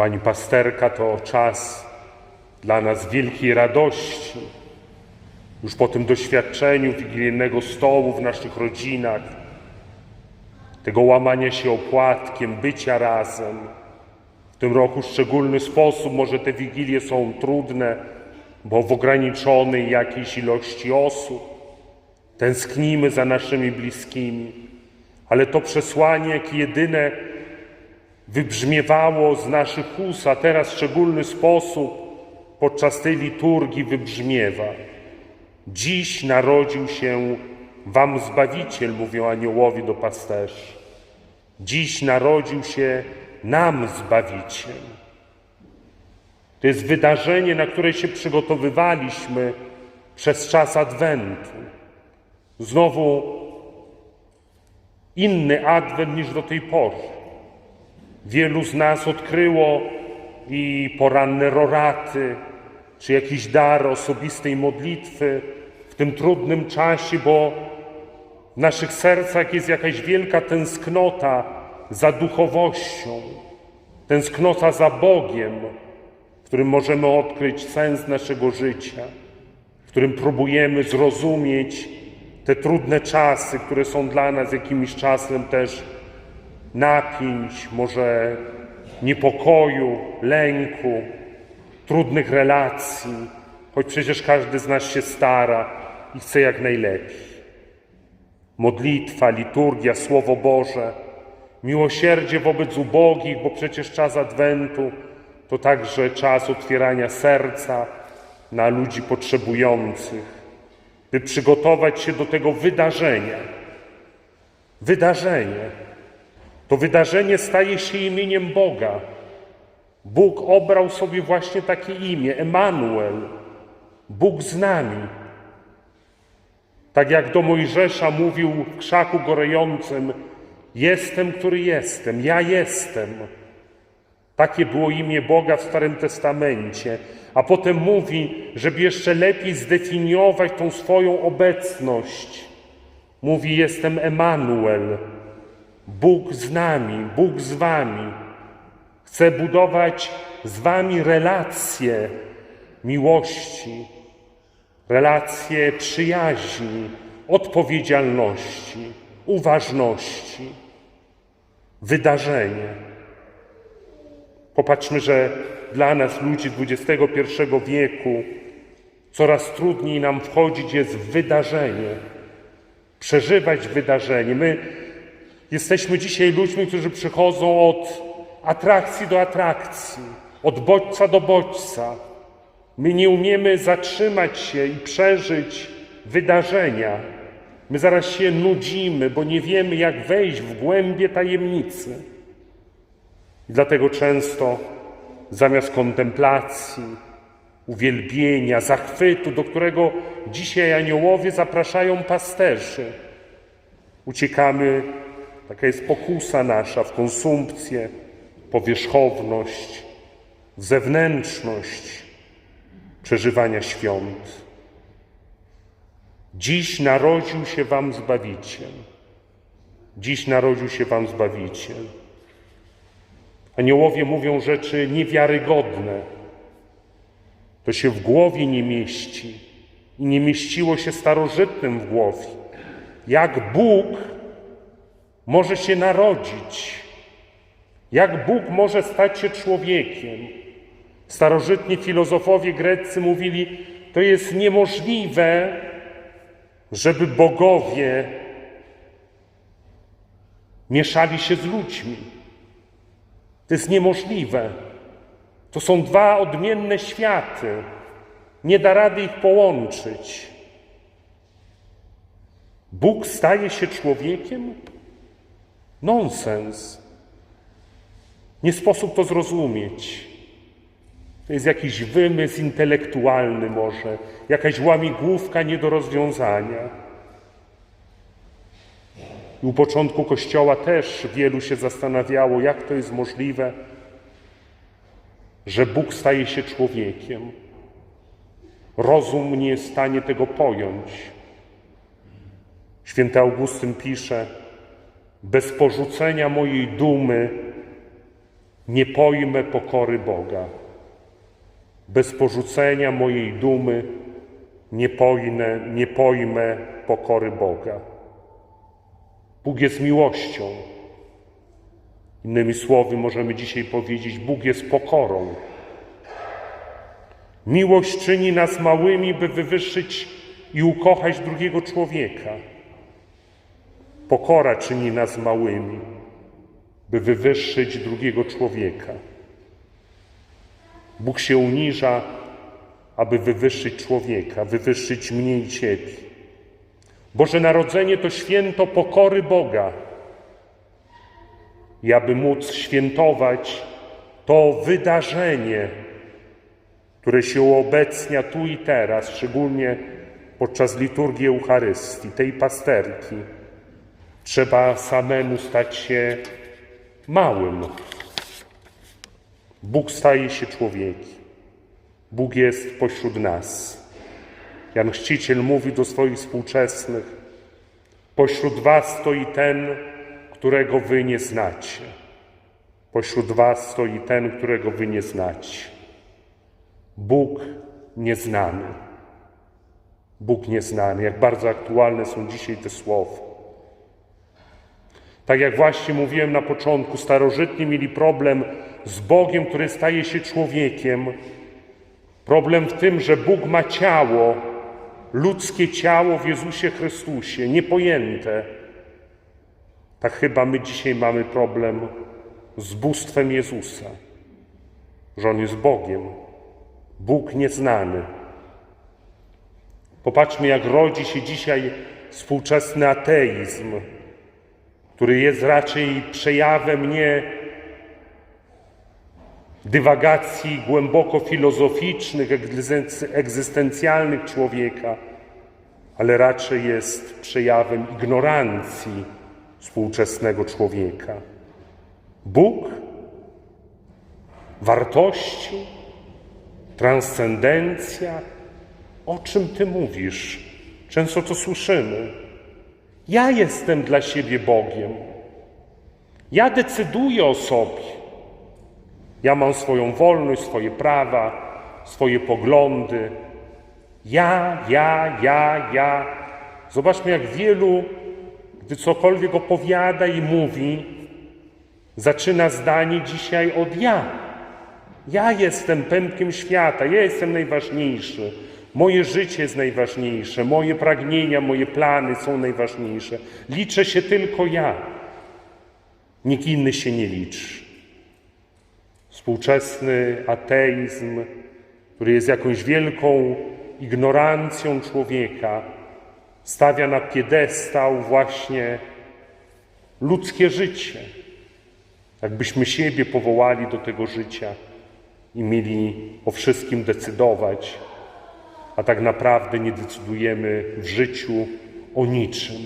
Pani pasterka to czas dla nas wielkiej radości. Już po tym doświadczeniu wigilijnego stołu w naszych rodzinach, tego łamania się opłatkiem, bycia razem. W tym roku w szczególny sposób może te wigilie są trudne, bo w ograniczonej jakiejś ilości osób. Tęsknimy za naszymi bliskimi, ale to przesłanie, jak jedyne, wybrzmiewało z naszych ust, a teraz w szczególny sposób podczas tej liturgii wybrzmiewa. Dziś narodził się Wam Zbawiciel, mówią aniołowie do pasterzy. Dziś narodził się nam Zbawiciel. To jest wydarzenie, na które się przygotowywaliśmy przez czas Adwentu. Znowu inny Adwent niż do tej pory. Wielu z nas odkryło i poranne roraty, czy jakiś dar osobistej modlitwy w tym trudnym czasie, bo w naszych sercach jest jakaś wielka tęsknota za duchowością, tęsknota za Bogiem, w którym możemy odkryć sens naszego życia, w którym próbujemy zrozumieć te trudne czasy, które są dla nas jakimś czasem też napięć, może niepokoju, lęku, trudnych relacji, choć przecież każdy z nas się stara i chce jak najlepiej. Modlitwa, liturgia, Słowo Boże, miłosierdzie wobec ubogich, bo przecież czas Adwentu to także czas otwierania serca na ludzi potrzebujących, by przygotować się do tego wydarzenia. Wydarzenie. To wydarzenie staje się imieniem Boga. Bóg obrał sobie właśnie takie imię Emanuel, Bóg z nami. Tak jak do Mojżesza mówił w krzaku gorejącym: Jestem, który jestem, ja jestem. Takie było imię Boga w Starym Testamencie. A potem mówi, żeby jeszcze lepiej zdefiniować tą swoją obecność. Mówi: Jestem Emanuel, Bóg z nami, Bóg z wami. Chcę budować z wami relacje miłości, relacje przyjaźni, odpowiedzialności, uważności, wydarzenie. Popatrzmy, że dla nas, ludzi XXI wieku, coraz trudniej nam wchodzić jest w wydarzenie, przeżywać wydarzenie. My jesteśmy dzisiaj ludźmi, którzy przychodzą od atrakcji do atrakcji, od bodźca do bodźca. My nie umiemy zatrzymać się i przeżyć wydarzenia. My zaraz się nudzimy, bo nie wiemy, jak wejść w głębie tajemnicy. I dlatego często zamiast kontemplacji, uwielbienia, zachwytu, do którego dzisiaj aniołowie zapraszają pasterzy, uciekamy, taka jest pokusa nasza, w konsumpcję, powierzchowność, w zewnętrzność przeżywania świąt. Dziś narodził się Wam Zbawiciel. Dziś narodził się Wam Zbawiciel. Aniołowie mówią rzeczy niewiarygodne. To się w głowie nie mieści i nie mieściło się starożytnym w głowie. Jak Bóg może się narodzić? Jak Bóg może stać się człowiekiem? Starożytni filozofowie greccy mówili, to jest niemożliwe, żeby bogowie mieszali się z ludźmi. To jest niemożliwe. To są dwa odmienne światy. Nie da rady ich połączyć. Bóg staje się człowiekiem? Nonsens. Nie sposób to zrozumieć. To jest jakiś wymysł intelektualny może, jakaś łamigłówka nie do rozwiązania. I u początku Kościoła też wielu się zastanawiało, jak to jest możliwe, że Bóg staje się człowiekiem. Rozum nie jest w stanie tego pojąć. Święty Augustyn pisze, bez porzucenia mojej dumy nie pojmę pokory Boga. Bez porzucenia mojej dumy nie pojmę, nie pojmę pokory Boga. Bóg jest miłością. Innymi słowy, możemy dzisiaj powiedzieć: Bóg jest pokorą. Miłość czyni nas małymi, by wywyższyć i ukochać drugiego człowieka. Pokora czyni nas małymi, by wywyższyć drugiego człowieka. Bóg się uniża, aby wywyższyć człowieka, wywyższyć mnie i Ciebie. Boże Narodzenie to święto pokory Boga. I aby móc świętować to wydarzenie, które się uobecnia tu i teraz, szczególnie podczas liturgii Eucharystii, tej pasterki, trzeba samemu stać się małym. Bóg staje się człowiekiem. Bóg jest pośród nas. Jan Chrzciciel mówi do swoich współczesnych: Pośród Was stoi ten, którego Wy nie znacie. Pośród Was stoi ten, którego Wy nie znacie. Bóg nieznany. Bóg nieznany. Jak bardzo aktualne są dzisiaj te słowa. Tak jak właśnie mówiłem na początku, starożytni mieli problem z Bogiem, który staje się człowiekiem. Problem w tym, że Bóg ma ciało, ludzkie ciało w Jezusie Chrystusie, niepojęte. Tak chyba my dzisiaj mamy problem z bóstwem Jezusa, że On jest Bogiem, Bóg nieznany. Popatrzmy, jak rodzi się dzisiaj współczesny ateizm, który jest raczej przejawem nie dywagacji głęboko filozoficznych, egzystencjalnych człowieka, ale raczej jest przejawem ignorancji współczesnego człowieka. Bóg, wartości, transcendencja. O czym Ty mówisz? Często to słyszymy. Ja jestem dla siebie Bogiem. Ja decyduję o sobie. Ja mam swoją wolność, swoje prawa, swoje poglądy. Ja, ja, ja, ja. Zobaczmy, jak wielu, gdy cokolwiek opowiada i mówi, zaczyna zdanie dzisiaj od ja. Ja jestem pępkiem świata, ja jestem najważniejszy. Moje życie jest najważniejsze, moje pragnienia, moje plany są najważniejsze. Liczę się tylko ja. Nikt inny się nie liczy. Współczesny ateizm, który jest jakąś wielką ignorancją człowieka, stawia na piedestał właśnie ludzkie życie. Jakbyśmy siebie powołali do tego życia i mieli o wszystkim decydować, a tak naprawdę nie decydujemy w życiu o niczym.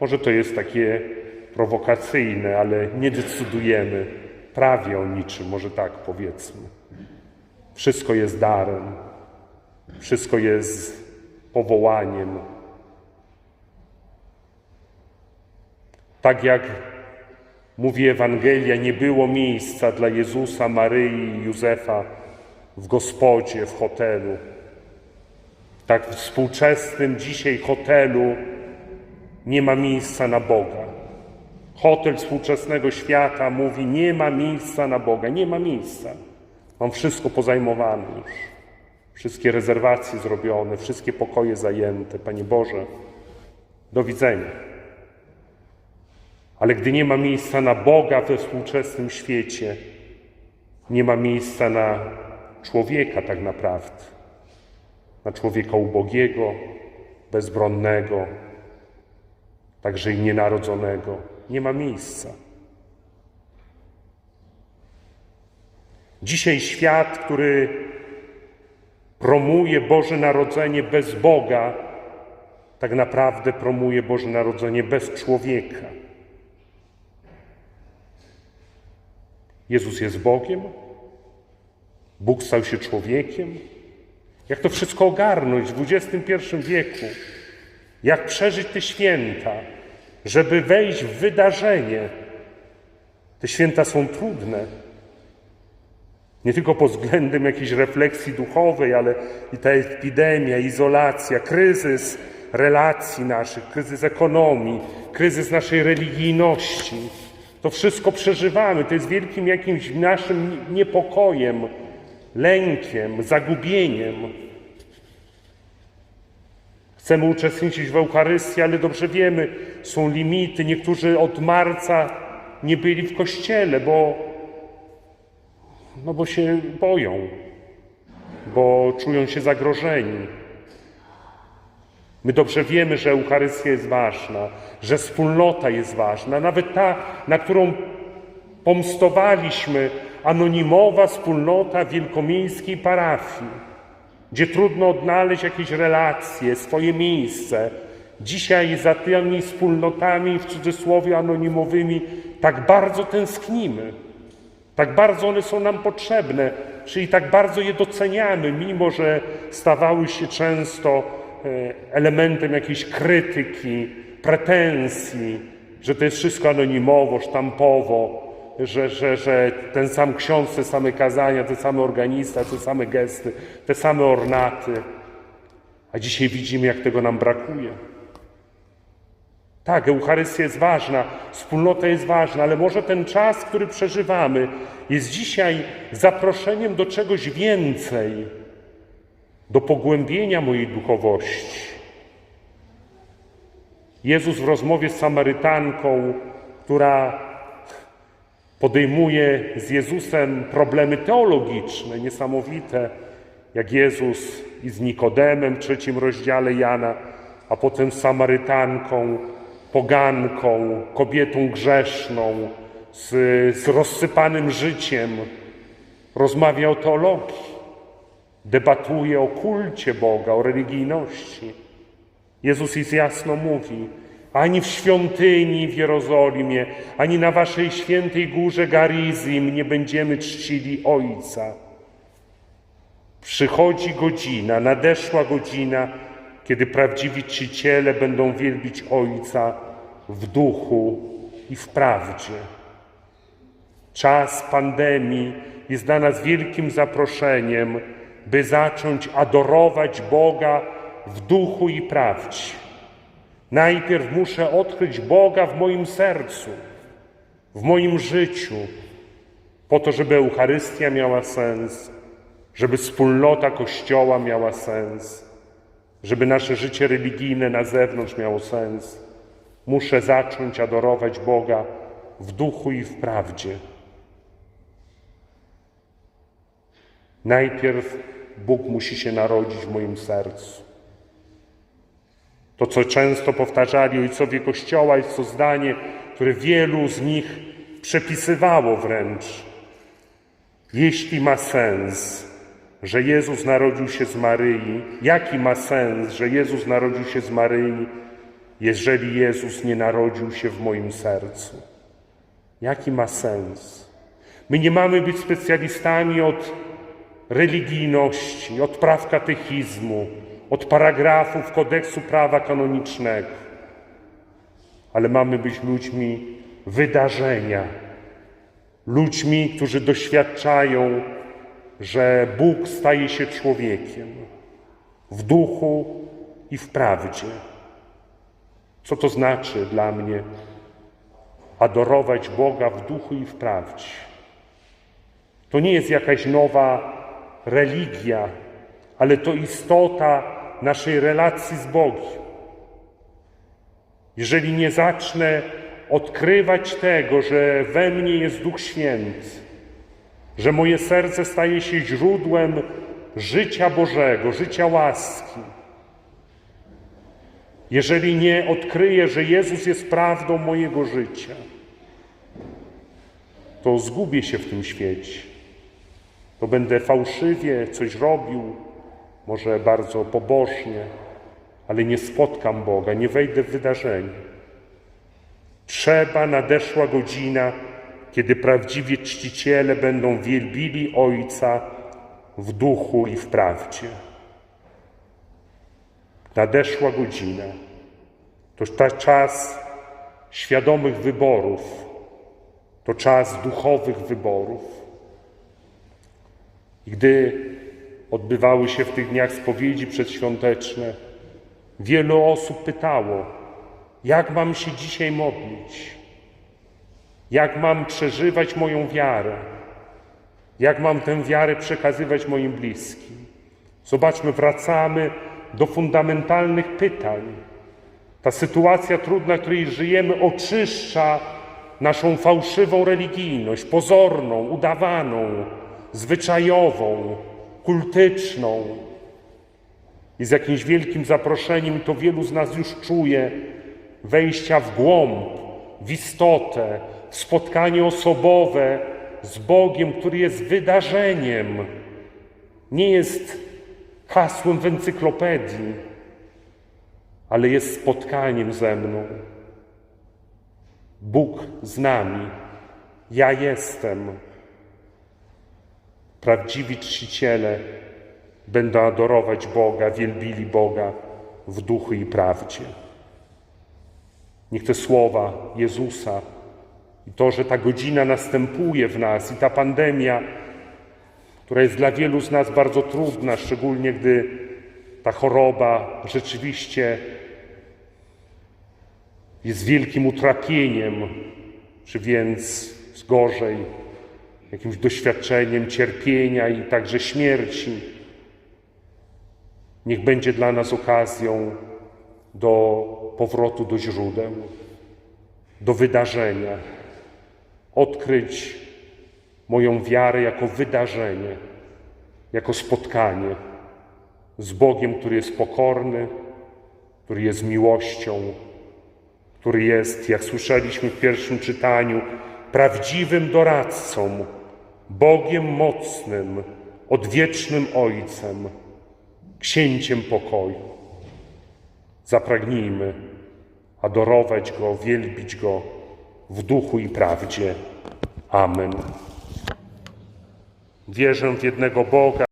Może to jest takie prowokacyjne, ale nie decydujemy prawie o niczym, może tak powiedzmy. Wszystko jest darem, wszystko jest powołaniem. Tak jak mówi Ewangelia, nie było miejsca dla Jezusa, Maryi i Józefa w gospodzie, w hotelu. Tak współczesnym dzisiaj hotelu nie ma miejsca na Boga. Hotel współczesnego świata mówi: Nie ma miejsca na Boga, nie ma miejsca. Mam wszystko pozajmowane już. Wszystkie rezerwacje zrobione, wszystkie pokoje zajęte. Panie Boże, do widzenia. Ale gdy nie ma miejsca na Boga we współczesnym świecie, nie ma miejsca na człowieka tak naprawdę. Na człowieka ubogiego, bezbronnego, także i nienarodzonego. Nie ma miejsca. Dzisiaj świat, który promuje Boże Narodzenie bez Boga, tak naprawdę promuje Boże Narodzenie bez człowieka. Jezus jest Bogiem, Bóg stał się człowiekiem. Jak to wszystko ogarnąć w XXI wieku? Jak przeżyć te święta, żeby wejść w wydarzenie, Te święta są trudne. Nie tylko pod względem jakiejś refleksji duchowej, ale i ta epidemia, izolacja, kryzys relacji naszych, kryzys ekonomii, kryzys naszej religijności. To wszystko przeżywamy. To jest wielkim jakimś naszym niepokojem, lękiem, zagubieniem. Chcemy uczestniczyć w Eucharystii, ale dobrze wiemy, są limity. Niektórzy od marca nie byli w kościele, bo, no bo się boją, bo czują się zagrożeni. My dobrze wiemy, że Eucharystia jest ważna, że wspólnota jest ważna, nawet ta, na którą pomstowaliśmy, anonimowa wspólnota wielkomiejskiej parafii, gdzie trudno odnaleźć jakieś relacje, swoje miejsce. Dzisiaj za tymi wspólnotami, w cudzysłowie anonimowymi, tak bardzo tęsknimy, tak bardzo one są nam potrzebne, czyli tak bardzo je doceniamy, mimo że stawały się często e, elementem jakiejś krytyki, pretensji, że to jest wszystko anonimowo, sztampowo, że, że, że ten sam ksiądz, te same kazania, te same organista, te same gesty, te same ornaty. A dzisiaj widzimy, jak tego nam brakuje. Tak, Eucharystia jest ważna, wspólnota jest ważna, ale może ten czas, który przeżywamy, jest dzisiaj zaproszeniem do czegoś więcej, do pogłębienia mojej duchowości. Jezus w rozmowie z Samarytanką, która podejmuje z Jezusem problemy teologiczne, niesamowite, jak Jezus i z Nikodemem w trzecim rozdziale Jana, a potem z Samarytanką, poganką, kobietą grzeszną, z, z rozsypanym życiem. Rozmawia o teologii, debatuje o kulcie Boga, o religijności. Jezus jest jasno mówi, ani w świątyni w Jerozolimie, ani na waszej świętej górze Garizim nie będziemy czcili Ojca. Przychodzi godzina, nadeszła godzina, kiedy prawdziwi czciciele będą wielbić Ojca w duchu i w prawdzie. Czas pandemii jest dla nas wielkim zaproszeniem, by zacząć adorować Boga w duchu i prawdzie. Najpierw muszę odkryć Boga w moim sercu, w moim życiu, po to, żeby Eucharystia miała sens, żeby wspólnota Kościoła miała sens, żeby nasze życie religijne na zewnątrz miało sens. Muszę zacząć adorować Boga w duchu i w prawdzie. Najpierw Bóg musi się narodzić w moim sercu. To, co często powtarzali ojcowie Kościoła, jest to zdanie, które wielu z nich przepisywało wręcz. Jeśli ma sens, że Jezus narodził się z Maryi, jaki ma sens, że Jezus narodził się z Maryi, jeżeli Jezus nie narodził się w moim sercu? Jaki ma sens? My nie mamy być specjalistami od religijności, od praw katechizmu, od paragrafów kodeksu prawa kanonicznego, ale mamy być ludźmi wydarzenia, ludźmi, którzy doświadczają, że Bóg staje się człowiekiem w duchu i w prawdzie. Co to znaczy dla mnie adorować Boga w duchu i w prawdzie? To nie jest jakaś nowa religia, ale to istota naszej relacji z Bogiem. Jeżeli nie zacznę odkrywać tego, że we mnie jest Duch Święty, że moje serce staje się źródłem życia Bożego, życia łaski, jeżeli nie odkryję, że Jezus jest prawdą mojego życia, to zgubię się w tym świecie. To będę fałszywie coś robił, może bardzo pobożnie, ale nie spotkam Boga, nie wejdę w wydarzenie. Trzeba, nadeszła godzina, kiedy prawdziwi czciciele będą wielbili Ojca w duchu i w prawdzie. Nadeszła godzina. To czas świadomych wyborów, To czas duchowych wyborów. I gdy odbywały się w tych dniach spowiedzi przedświąteczne, wielu osób pytało, jak mam się dzisiaj modlić, jak mam przeżywać moją wiarę, jak mam tę wiarę przekazywać moim bliskim. Zobaczmy, wracamy do fundamentalnych pytań. Ta sytuacja trudna, w której żyjemy, oczyszcza naszą fałszywą religijność, pozorną, udawaną, zwyczajową, kultyczną. I z jakimś wielkim zaproszeniem, to wielu z nas już czuje, wejścia w głąb, w istotę, w spotkanie osobowe z Bogiem, który jest wydarzeniem, nie jest hasłem w encyklopedii, ale jest spotkaniem ze mną. Bóg z nami, ja jestem. Prawdziwi czciciele będą adorować Boga, wielbili Boga w duchu i prawdzie. Niech te słowa Jezusa i to, że ta godzina następuje w nas i ta pandemia, która jest dla wielu z nas bardzo trudna, szczególnie gdy ta choroba rzeczywiście jest wielkim utrapieniem, czy więc gorzej, jakimś doświadczeniem cierpienia i także śmierci. Niech będzie dla nas okazją do powrotu do źródeł, do wydarzenia, odkryć moją wiarę jako wydarzenie, jako spotkanie z Bogiem, który jest pokorny, który jest miłością, który jest, jak słyszeliśmy w pierwszym czytaniu, prawdziwym doradcą, Bogiem mocnym, odwiecznym Ojcem, księciem pokoju. Zapragnijmy adorować Go, wielbić Go w duchu i prawdzie. Amen. Wierzę w jednego Boga.